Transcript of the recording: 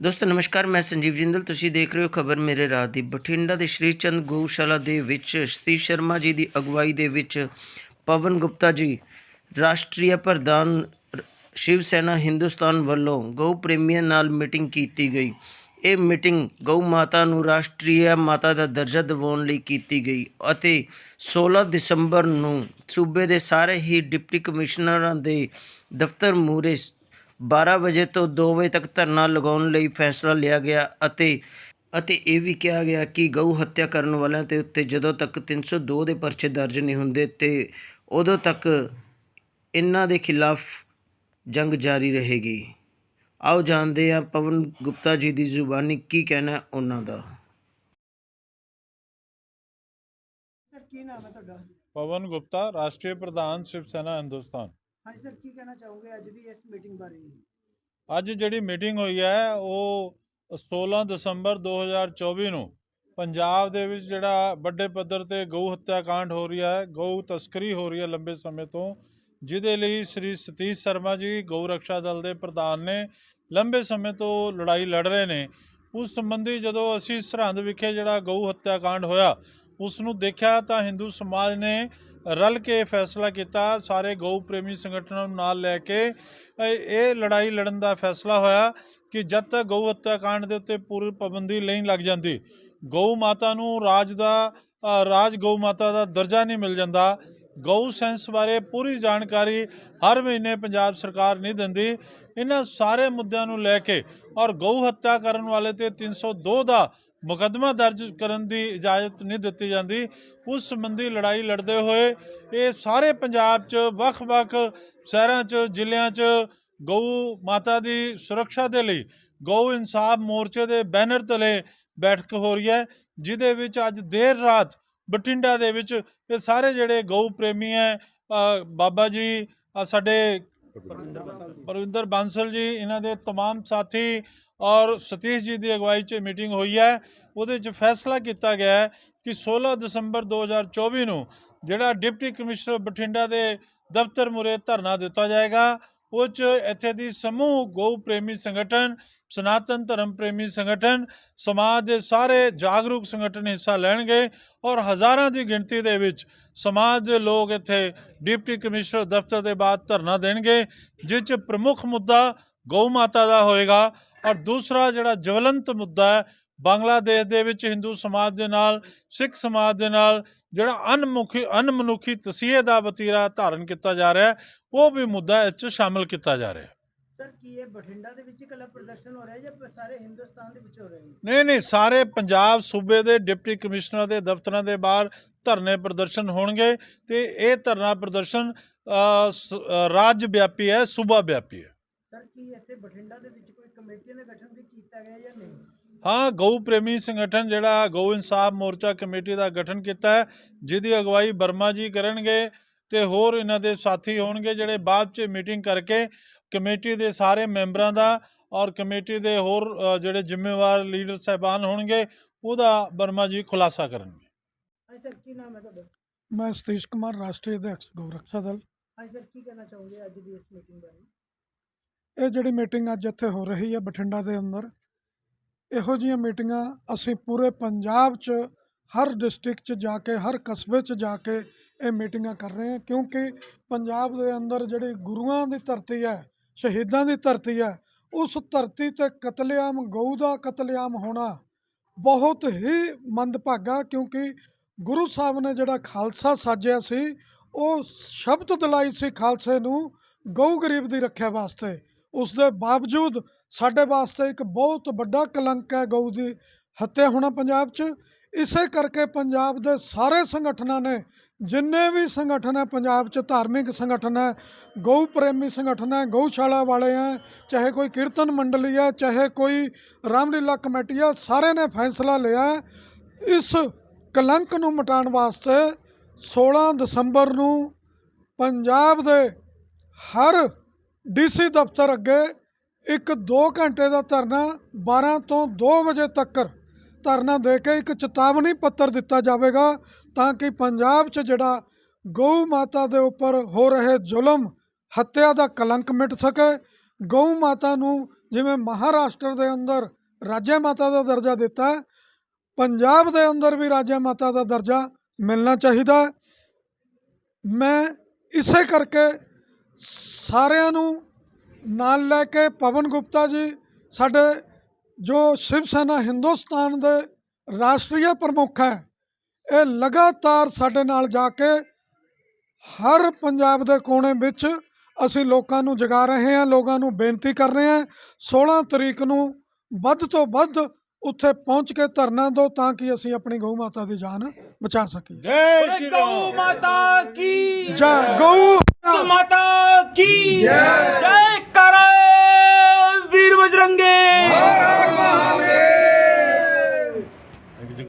ਦੋਸਤੋ, ਨਮਸਕਾਰ, ਮੈਂ ਸੰਜੀਵ ਜਿੰਦਲ। ਤੁਸੀਂ ਦੇਖ ਰਹੇ ਹੋ ਖਬਰ ਮੇਰੇ ਰਾਹ ਦੀ। ਬਠਿੰਡਾ ਦੇ ਸ਼੍ਰੀ ਚੰਦ ਗਊਸ਼ਾਲਾ ਦੇ ਵਿੱਚ ਸਤੀਸ਼ ਸ਼ਰਮਾ ਜੀ ਦੀ ਅਗਵਾਈ ਦੇ ਵਿੱਚ ਪਵਨ ਗੁਪਤਾ ਜੀ, ਰਾਸ਼ਟਰੀ ਪ੍ਰਧਾਨ ਸ਼ਿਵ ਸੈਨਾ ਹਿੰਦੁਸਤਾਨ ਵੱਲੋਂ ਗਊ ਪ੍ਰੇਮੀਆਂ ਨਾਲ ਮੀਟਿੰਗ ਕੀਤੀ ਗਈ। ਇਹ ਮੀਟਿੰਗ ਗਊ ਮਾਤਾ ਨੂੰ ਰਾਸ਼ਟਰੀ ਮਾਤਾ ਦਾ ਦਰਜਾ ਦਿਵਾਉਣ ਲਈ ਕੀਤੀ ਗਈ ਅਤੇ 16 ਦਸੰਬਰ ਨੂੰ ਸੂਬੇ ਦੇ ਸਾਰੇ ਹੀ ਡਿਪਟੀ ਕਮਿਸ਼ਨਰਾਂ ਦੇ ਦਫ਼ਤਰ ਮੂਹਰੇ 12 ਵਜੇ ਤੋਂ 2 ਵਜੇ ਤੱਕ ਧਰਨਾ ਲਗਾਉਣ ਲਈ ਫੈਸਲਾ ਲਿਆ ਗਿਆ ਅਤੇ ਅਤੇ ਇਹ ਵੀ ਕਿਹਾ ਗਿਆ ਕਿ ਗਊ ਹੱਤਿਆ ਕਰਨ ਵਾਲਿਆਂ ਦੇ ਉੱਤੇ ਜਦੋਂ ਤੱਕ 302 ਦੇ ਪਰਚੇ ਦਰਜ ਨਹੀਂ ਹੁੰਦੇ ਤੇ ਉਦੋਂ ਤੱਕ ਇਹਨਾਂ ਦੇ ਖਿਲਾਫ ਜੰਗ ਜਾਰੀ ਰਹੇਗੀ। ਆਓ ਜਾਣਦੇ ਹਾਂ ਪਵਨ ਗੁਪਤਾ ਜੀ ਦੀ ਜ਼ੁਬਾਨੀ ਕੀ ਕਹਿਣਾ ਹੈ ਉਹਨਾਂ ਦਾ। ਸਰ ਕੀ ਨਾਮ ਹੈ ਤੁਹਾਡਾ? ਪਵਨ ਗੁਪਤਾ ਰਾਸ਼ਟਰੀ ਪ੍ਰਧਾਨ ਸ਼ਿਵ ਸੈਨਾ ਹਿੰਦੁਸਤਾਨ। ਹਾਂਜੀ ਸਰ, ਕੀ ਕਹਿਣਾ ਚਾਹੋਗੇ ਅੱਜ ਦੀ ਇਸ ਮੀਟਿੰਗ ਬਾਰੇ? ਅੱਜ ਜਿਹੜੀ ਮੀਟਿੰਗ ਹੋਈ ਹੈ, ਉਹ 16 ਦਸੰਬਰ 2024 ਨੂੰ ਪੰਜਾਬ ਦੇ ਵਿੱਚ ਜਿਹੜਾ ਵੱਡੇ ਪੱਧਰ ਤੇ ਗਊ ਹੱਤਿਆ ਕਾਂਡ ਹੋ ਰਿਹਾ ਹੈ, ਗਊ ਤਸਕਰੀ ਹੋ ਰਹੀ ਹੈ ਲੰਬੇ ਸਮੇਂ ਤੋਂ, ਜਿਹਦੇ ਲਈ ਸ੍ਰੀ ਸਤੀਸ਼ ਸ਼ਰਮਾ ਜੀ ਗਊ ਰੱਖਿਆ ਦਲ ਦੇ ਪ੍ਰਧਾਨ ਨੇ ਲੰਬੇ ਸਮੇਂ ਤੋਂ ਲੜਾਈ ਲੜ ਰਹੇ ਨੇ। ਉਸ ਸੰਬੰਧੀ ਜਦੋਂ ਅਸੀਂ ਸਰਹੰਦ ਵਿਖੇ ਜਿਹੜਾ ਗਊ ਹੱਤਿਆ ਕਾਂਡ ਹੋਇਆ, ਉਸ ਨੂੰ ਦੇਖਿਆ ਤਾਂ ਹਿੰਦੂ ਸਮਾਜ ਨੇ ਰਲ ਕੇ ਫੈਸਲਾ ਕੀਤਾ, ਸਾਰੇ ਗਊ ਪ੍ਰੇਮੀ ਸੰਗਠਨਾਂ ਨੂੰ ਨਾਲ ਲੈ ਕੇ ਇਹ ਲੜਾਈ ਲੜਨ ਦਾ ਫੈਸਲਾ ਹੋਇਆ ਕਿ ਜਦ ਤੱਕ ਗਊ ਹੱਤਿਆ ਕਾਂਡ ਦੇ ਉੱਤੇ ਪੂਰੀ ਪਾਬੰਦੀ ਨਹੀਂ ਲੱਗ ਜਾਂਦੀ, ਗਊ ਮਾਤਾ ਨੂੰ ਰਾਜ ਦਾ ਰਾਜ ਗਊ ਮਾਤਾ ਦਾ ਦਰਜਾ ਨਹੀਂ ਮਿਲ ਜਾਂਦਾ। ਗਊ ਸੈਂਸ ਬਾਰੇ ਪੂਰੀ ਜਾਣਕਾਰੀ ਹਰ ਮਹੀਨੇ ਪੰਜਾਬ ਸਰਕਾਰ ਨਹੀਂ ਦਿੰਦੀ। ਇਹਨਾਂ ਸਾਰੇ ਮੁੱਦਿਆਂ ਨੂੰ ਲੈ ਕੇ ਔਰ ਗਊ ਹੱਤਿਆ ਕਰਨ ਵਾਲੇ ਤੇ 302 ਦਾ ਮੁਕੱਦਮਾ ਦਰਜ ਕਰਨ ਦੀ ਇਜਾਜ਼ਤ ਨਹੀਂ ਦਿੱਤੀ ਜਾਂਦੀ ਉਸ ਸੰਬੰਧੀ ਲੜਾਈ ਲੜਦੇ ਹੋਏ ਇਹ ਸਾਰੇ ਪੰਜਾਬ 'ਚ ਵੱਖ-ਵੱਖ ਸ਼ਹਿਰਾਂ 'ਚ ਜ਼ਿਲ੍ਹਿਆਂ 'ਚ ਗਊ ਮਾਤਾ ਦੀ ਸੁਰੱਖਿਆ ਦੇ ਲਈ ਗਊ ਇਨਸਾਫ ਮੋਰਚੇ ਦੇ ਬੈਨਰ ਤਲੇ ਬੈਠਕ ਹੋ ਰਹੀ ਹੈ ਜਿਹਦੇ ਵਿੱਚ ਅੱਜ ਦੇਰ ਰਾਤ ਬਠਿੰਡਾ ਦੇ ਵਿੱਚ ਇਹ ਸਾਰੇ ਜਿਹੜੇ ਗਊ ਪ੍ਰੇਮੀ ਹੈ ਅ, ਬਾਬਾ ਜੀ ਅ, ਸਾਡੇ ਪਰਵਿੰਦਰ ਬਾਂਸਲ ਜੀ ਇਹਨਾਂ ਦੇ तमाम ਸਾਥੀ ਔਰ ਸਤੀਸ਼ ਜੀ ਦੀ ਅਗਵਾਈ 'ਚ ਮੀਟਿੰਗ ਹੋਈ ਹੈ। ਉਹਦੇ 'ਚ ਫੈਸਲਾ ਕੀਤਾ ਗਿਆ ਹੈ ਕਿ 16 ਦਸੰਬਰ 2024 ਨੂੰ ਜਿਹੜਾ ਡਿਪਟੀ ਕਮਿਸ਼ਨਰ ਬਠਿੰਡਾ ਦੇ ਦਫ਼ਤਰ ਮੁਰੇ ਧਰਨਾ ਦਿੱਤਾ ਜਾਏਗਾ, ਉਹ 'ਚ ਇੱਥੇ ਦੀ ਸਮੂਹ ਗਊ ਪ੍ਰੇਮੀ ਸੰਗਠਨ, ਸਨਾਤਨ ਧਰਮ ਪ੍ਰੇਮੀ ਸੰਗਠਨ, ਸਮਾਜ ਦੇ ਸਾਰੇ ਜਾਗਰੂਕ ਸੰਗਠਨ ਹਿੱਸਾ ਲੈਣਗੇ ਔਰ ਹਜ਼ਾਰਾਂ ਦੀ ਗਿਣਤੀ ਦੇ ਵਿੱਚ ਸਮਾਜ ਦੇ ਲੋਕ ਇੱਥੇ ਡਿਪਟੀ ਕਮਿਸ਼ਨਰ ਦਫ਼ਤਰ ਦੇ ਬਾਅਦ ਧਰਨਾ ਦੇਣਗੇ ਜਿਸ 'ਚ ਪ੍ਰਮੁੱਖ ਮੁੱਦਾ ਗਊ ਮਾਤਾ ਦਾ ਹੋਏਗਾ। ਔਰ ਦੂਸਰਾ ਜਿਹੜਾ ਜਵਲੰਤ ਮੁੱਦਾ ਹੈ ਬੰਗਲਾਦੇਸ਼ ਦੇ ਵਿੱਚ ਹਿੰਦੂ ਸਮਾਜ ਦੇ ਨਾਲ ਸਿੱਖ ਸਮਾਜ ਦੇ ਨਾਲ ਜਿਹੜਾ ਅਨਮੁਖੀ ਅਨਮਨੁੱਖੀ ਤਸੀਹੇ ਦਾ ਵਤੀਰਾ ਧਾਰਨ ਕੀਤਾ ਜਾ ਰਿਹਾ ਉਹ ਵੀ ਮੁੱਦਾ ਇਸ 'ਚ ਸ਼ਾਮਲ ਕੀਤਾ ਜਾ ਰਿਹਾ ਸਰ ਕੀ ਇਹ ਬਠਿੰਡਾ ਦੇ ਵਿੱਚ ਇਕੱਲਾ ਪ੍ਰਦਰਸ਼ਨ ਹੋ ਰਿਹਾ ਹੈ ਜਾਂ ਸਾਰੇ ਹਿੰਦੁਸਤਾਨ ਦੇ ਵਿੱਚ ਹੋ ਰਿਹਾ ਨਹੀਂ ਨਹੀਂ ਸਾਰੇ ਪੰਜਾਬ ਸੂਬੇ ਦੇ ਡਿਪਟੀ ਕਮਿਸ਼ਨਰ ਦੇ ਦਫ਼ਤਰਾਂ ਦੇ ਬਾਹਰ ਧਰਨੇ ਪ੍ਰਦਰਸ਼ਨ ਹੋਣਗੇ ਤੇ ਇਹ ਧਰਨਾ ਪ੍ਰਦਰਸ਼ਨ ਰਾਜ ਵਿਆਪੀ ਹੈ ਸੂਬਾ ਵਿਆਪੀ ਹੈ। ਸਰ ਕੀ ਇੱਥੇ ਬਠਿੰਡਾ ਦੇ ਵਿੱਚ ਕੋਈ ਕਮੇਟੀ ਦਾ ਗਠਨ ਵੀ ਕੀਤਾ ਗਿਆ ਜਾਂ ਨਹੀਂ? ਹਾਂ ਗਊ ਪ੍ਰੇਮੀ ਸੰਗਠਨ ਜਿਹੜਾ ਗਊ ਇਨਸਾਫ ਮੋਰਚਾ ਕਮੇਟੀ ਦਾ ਗਠਨ ਕੀਤਾ ਹੈ ਜਿਹਦੀ ਅਗਵਾਈ ਬਰਮਾ ਜੀ ਕਰਨਗੇ ਤੇ ਹੋਰ ਇਹਨਾਂ ਦੇ ਸਾਥੀ ਹੋਣਗੇ ਜਿਹੜੇ ਬਾਅਦ 'ਚ ਮੀਟਿੰਗ ਕਰਕੇ ਕਮੇਟੀ ਦੇ ਸਾਰੇ ਮੈਂਬਰਾਂ ਦਾ ਔਰ ਕਮੇਟੀ ਦੇ ਹੋਰ ਜਿਹੜੇ ਜ਼ਿੰਮੇਵਾਰ ਲੀਡਰ ਸਹਿਬਾਨ ਹੋਣਗੇ ਉਹਦਾ ਬਰਮਾ ਜੀ ਖੁਲਾਸਾ ਕਰਨਗੇ। ਹਾਂਜੀ ਸਰ ਕੀ ਨਾਮ ਹੈ ਤੁਹਾਡਾ? ਮੈਂ ਸਤੀਸ਼ ਕੁਮਾਰ ਰਾਸ਼ਟਰੀ ਅਧਿਕਸ਼ ਗਊ ਰੱਖਿਆ ਦਲ। ਹਾਂਜੀ ਸਰ ਕੀ ਕਹਿਣਾ ਚਾਹੋਗੇ ਅੱਜ ਦੀ ਇਸ ਮੀਟਿੰਗ ਬਾਰੇ? ਇਹ ਜਿਹੜੀ ਮੀਟਿੰਗ ਅੱਜ ਇੱਥੇ ਹੋ ਰਹੀ ਹੈ ਬਠਿੰਡਾ ਦੇ ਅੰਦਰ, ਇਹੋ ਜਿਹੀਆਂ ਮੀਟਿੰਗਾਂ ਅਸੀਂ ਪੂਰੇ ਪੰਜਾਬ 'ਚ, ਹਰ ਡਿਸਟ੍ਰਿਕਟ 'ਚ ਜਾ ਕੇ, ਹਰ ਕਸਬੇ 'ਚ ਜਾ ਕੇ ਇਹ ਮੀਟਿੰਗਾਂ ਕਰ ਰਹੇ ਹਾਂ, ਕਿਉਂਕਿ ਪੰਜਾਬ ਦੇ ਅੰਦਰ ਜਿਹੜੀ ਗੁਰੂਆਂ ਦੀ ਧਰਤੀ ਹੈ, ਸ਼ਹੀਦਾਂ ਦੀ ਧਰਤੀ ਹੈ, ਉਸ ਧਰਤੀ ਤੇ ਕਤਲੇਆਮ, ਗਊ ਦਾ ਕਤਲੇਆਮ ਹੋਣਾ ਬਹੁਤ ਹੀ ਮੰਦਭਾਗਾ, ਕਿਉਂਕਿ ਗੁਰੂ ਸਾਹਿਬ ਨੇ ਜਿਹੜਾ ਖਾਲਸਾ ਸਾਜਿਆ ਸੀ, ਉਹ ਸ਼ਬਦ ਦਿਲਾਈ ਸੀ ਖਾਲਸੇ ਨੂੰ, ਗਊ ਗਰੀਬ ਦੀ ਰੱਖਿਆ ਵਾਸਤੇ। ਉਸ ਦੇ ਬਾਵਜੂਦ ਸਾਡੇ ਵਾਸਤੇ ਇੱਕ ਬਹੁਤ ਵੱਡਾ ਕਲੰਕ ਹੈ ਗਊ ਦੀ ਹੱਤਿਆ ਹੋਣਾ ਪੰਜਾਬ 'ਚ। ਇਸੇ ਕਰਕੇ ਪੰਜਾਬ ਦੇ ਸਾਰੇ ਸੰਗਠਨਾਂ ਨੇ, ਜਿੰਨੇ ਵੀ ਸੰਗਠਨ ਹੈ, ਪੰਜਾਬ 'ਚ ਧਾਰਮਿਕ ਸੰਗਠਨ ਹੈ, ਗਊ ਪ੍ਰੇਮੀ ਸੰਗਠਨ ਹੈ ਗਊਸ਼ਾਲਾ ਵਾਲੇ ਹੈ, ਚਾਹੇ ਕੋਈ ਕੀਰਤਨ ਮੰਡਲੀ ਹੈ, ਚਾਹੇ ਕੋਈ ਰਾਮਲੀਲਾ ਕਮੇਟੀ ਹੈ, ਸਾਰੇ ਨੇ ਫੈਸਲਾ ਲਿਆ ਇਸ ਕਲੰਕ ਨੂੰ ਮਿਟਾਉਣ ਵਾਸਤੇ 16 ਦਸੰਬਰ ਨੂੰ ਪੰਜਾਬ ਦੇ ਹਰ ਡੀਸੀ ਦਫ਼ਤਰ ਅੱਗੇ ਇੱਕ 2 ਘੰਟੇ ਦਾ ਧਰਨਾ 12 ਤੋਂ 2 ਵਜੇ ਤੱਕ ਧਰਨਾ ਦੇ ਕੇ ਇੱਕ ਚੇਤਾਵਨੀ ਪੱਤਰ ਦਿੱਤਾ ਜਾਵੇਗਾ ਤਾਂ ਕਿ ਪੰਜਾਬ 'ਚ ਜਿਹੜਾ ਗਊ ਮਾਤਾ ਦੇ ਉੱਪਰ ਹੋ ਰਹੇ ਜ਼ੁਲਮ, ਹੱਤਿਆ ਦਾ ਕਲੰਕ ਮਿਟ ਸਕੇ। ਗਊ ਮਾਤਾ ਨੂੰ ਜਿਵੇਂ ਮਹਾਰਾਸ਼ਟਰ ਦੇ ਅੰਦਰ ਰਾਜੇ ਮਾਤਾ ਦਾ ਦਰਜਾ ਦਿੱਤਾ, ਪੰਜਾਬ ਦੇ ਅੰਦਰ ਵੀ ਰਾਜੇ ਮਾਤਾ ਦਾ ਦਰਜਾ ਮਿਲਣਾ ਚਾਹੀਦਾ। ਮੈਂ ਇਸੇ ਕਰਕੇ ਸਾਰਿਆਂ ਨੂੰ ਨਾਲ ਲੈ ਕੇ ਪਵਨ ਗੁਪਤਾ ਜੀ ਸਾਡੇ ਜੋ ਸ਼ਿਵ ਸੈਨਾ ਹਿੰਦੁਸਤਾਨ ਦੇ ਰਾਸ਼ਟਰੀ ਪ੍ਰਮੁੱਖ ਹੈ ਇਹ ਲਗਾਤਾਰ ਸਾਡੇ ਨਾਲ ਜਾ ਕੇ ਹਰ ਪੰਜਾਬ ਦੇ ਕੋਨੇ ਵਿੱਚ ਅਸੀਂ ਲੋਕਾਂ ਨੂੰ ਜਗਾ ਰਹੇ ਹਾਂ ਲੋਕਾਂ ਨੂੰ ਬੇਨਤੀ ਕਰ ਰਹੇ ਹਾਂ 16 ਤਰੀਕ ਨੂੰ ਵੱਧ ਤੋਂ ਵੱਧ ਉੱਥੇ ਪਹੁੰਚ ਕੇ ਧਰਨਾ ਦਿਓ ਤਾਂ ਕਿ ਅਸੀਂ ਆਪਣੀ ਗਊ ਮਾਤਾ ਦੀ ਜਾਨ ਬਚਾ ਸਕੀਏ। ਜੈ ਗਊ ਮਾਤਾ ਕੀ? ਜੈ ਗਊ ਮਾਤਾ की जय